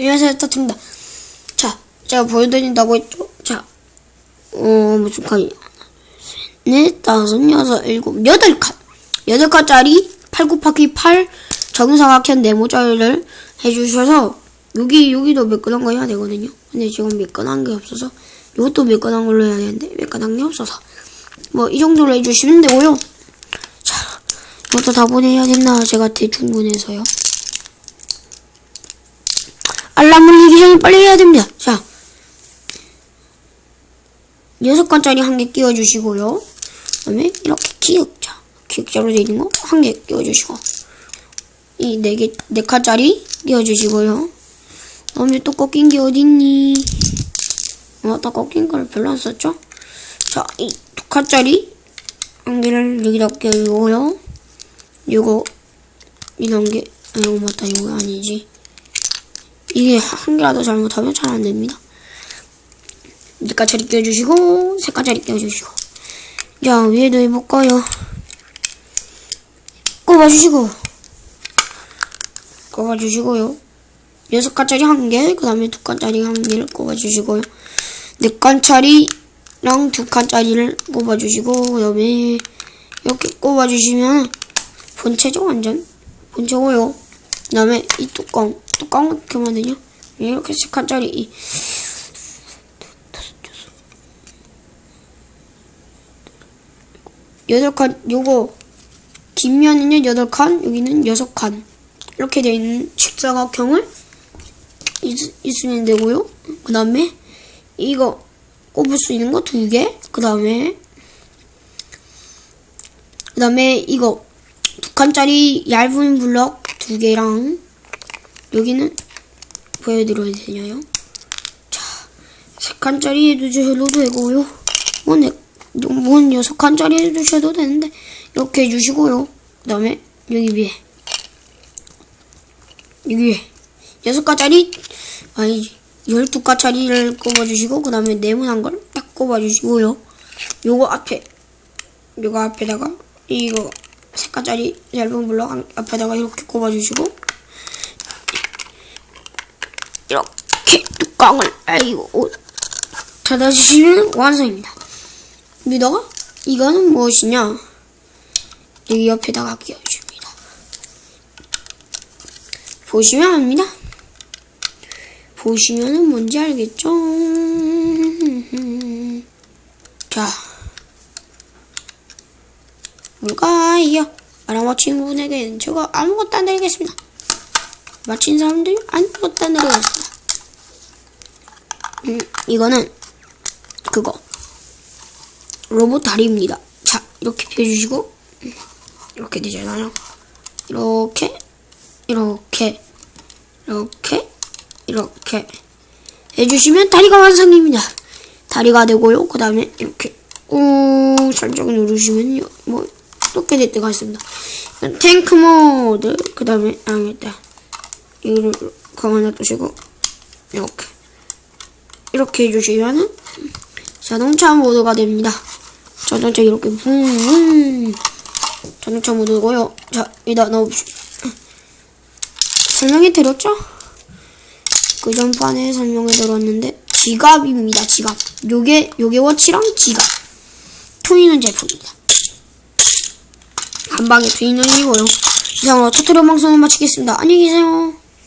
안녕하세요, 스타트입니다. 자, 제가 보여드린다고 했죠? 자, 어, 무슨 칸이? 넷, 다섯, 여섯, 일곱, 여덟 칸. 여덟 칸짜리 8 곱하기 8 정사각형 네모자를 해주셔서, 여기, 여기도 매끈한 거 해야 되거든요. 근데 지금 매끈한 게 없어서, 이것도 매끈한 걸로 해야 되는데, 매끈한 게 없어서. 뭐, 이 정도로 해주시면 되고요. 자, 이것도 다 보내야겠나? 제가 대충 보내서요. 알람 울리기 전에 빨리 해야 됩니다. 자. 여섯 건짜리 한 개 끼워주시고요. 그 다음에 이렇게 기역자. 기역자로 되어 있는 거 한 개 끼워주시고. 이 네 개, 네 칸짜리 끼워주시고요. 그 다음에 또 꺾인 게 어딨니? 어, 또 꺾인 걸 별로 안 썼죠? 자, 이 두 칸짜리 한 개를 여기다 끼워주고요. 게, 아, 이거 맞다, 이거 아니지. 이게 한 개라도 잘못하면 잘 안 됩니다. 밑가차리 껴주시고, 색가차리 껴주시고. 자, 위에도 해볼까요? 꼽아주시고, 꼽아주시고요. 여섯 칸짜리 한 개, 그 다음에 두 칸짜리 한 개를 꼽아주시고요. 네 칸짜리랑 두 칸짜리를 꼽아주시고, 그 다음에 이렇게 꼽아주시면 본체죠, 완전. 본체고요. 그 다음에 이 뚜껑, 뚜껑 어떻게 하면요? 이렇게 세 칸짜리 이 여덟 칸, 요거 뒷면은요 여덟 칸, 여기는 여섯 칸 이렇게 되어 있는 직사각형을 있, 있으면 되고요. 그 다음에 이거 꼽을 수 있는 거 두 개, 그 다음에 그 다음에 이거 두 칸짜리 얇은 블럭 두 개랑 여기는 보여드려야 되냐요? 자, 세 칸짜리 해주셔도 되고요. 뭐, 네, 뭐, 여섯 칸짜리 해주셔도 되는데, 이렇게 해주시고요. 그 다음에, 여기 위에. 여기 위에. 여섯 칸짜리, 아니, 열두 칸짜리를 꼽아주시고, 그 다음에 네모난 걸 딱 꼽아주시고요. 요거 앞에, 요거 앞에다가, 이거, 세 칸짜리 얇은 블럭 앞에다가 이렇게 꼽아주시고, 이렇게 뚜껑을 아이고 닫아주시면 완성입니다. 여기다가 이거는 무엇이냐? 여기 옆에다가 끼워줍니다. 보시면 압니다. 보시면은 뭔지 알겠죠? 자, 뭘까요? 아랑마 친구분에게는 제가 아무것도 안 드리겠습니다. 맞힌 사람들 아무것도 안 드리겠습니다. 음, 이거는 그거 로봇 다리입니다. 자, 이렇게 펴주시고 음, 이렇게 되잖아요. 이렇게 이렇게 이렇게 이렇게 해주시면 다리가 완성입니다. 다리가 되고요. 그 다음에 이렇게 꾹 살짝 누르시면요. 뭐 이렇게 될 때가 있습니다. 탱크 모드 그 다음에 아니다. 이거를 가만히 놔두시고 이렇게 이렇게 해주시면은 자동차 모드가 됩니다. 자동차 이렇게 붕 자동차 모드고요. 자 여기다 넣어봅시다. 설명해 드렸죠? 그 전판에 설명해 드렸는데 지갑입니다. 지갑. 요게 요게 워치랑 지갑. 트이는 제품입니다. 한 방에 트이는 이고요. 이상으로 터트려 방송을 마치겠습니다. 안녕히 계세요.